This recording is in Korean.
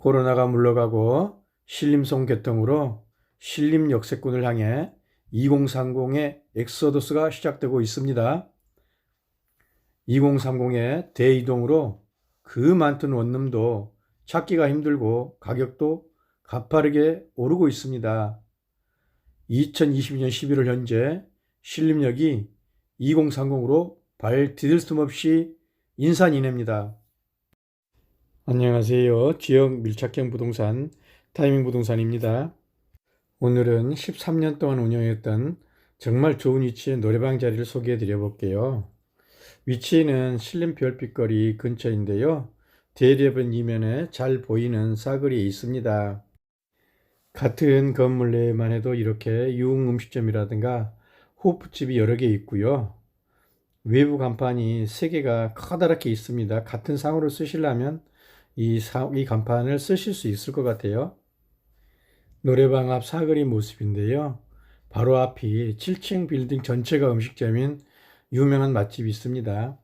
코로나가 물러가고 신림송 개통으로 신림 역세권을 향해 2030의 엑소더스가 시작되고 있습니다. 2030의 대이동으로 그 많던 원룸도 찾기가 힘들고 가격도 가파르게 오르고 있습니다. 2022년 11월 현재 신림역이 2030으로 발 디딜 틈 없이 인산인해입니다. 안녕하세요. 지역 밀착형 부동산 타이밍 부동산입니다. 오늘은 13년 동안 운영했던 정말 좋은 위치의 노래방 자리를 소개해 드려 볼게요. 위치는 신림 별빛거리 근처인데요. 대리업은 이면에 잘 보이는 싸그리에 있습니다. 같은 건물 내에만 해도 이렇게 유흥 음식점이라든가 호프집이 여러 개 있고요. 외부 간판이 세 개가 커다랗게 있습니다. 같은 상호를 쓰시려면 이, 사, 이 간판을 쓰실 수 있을 것 같아요. 노래방 앞 사거리 모습인데요. 바로 앞이 7층 빌딩 전체가 음식점인 유명한 맛집이 있습니다.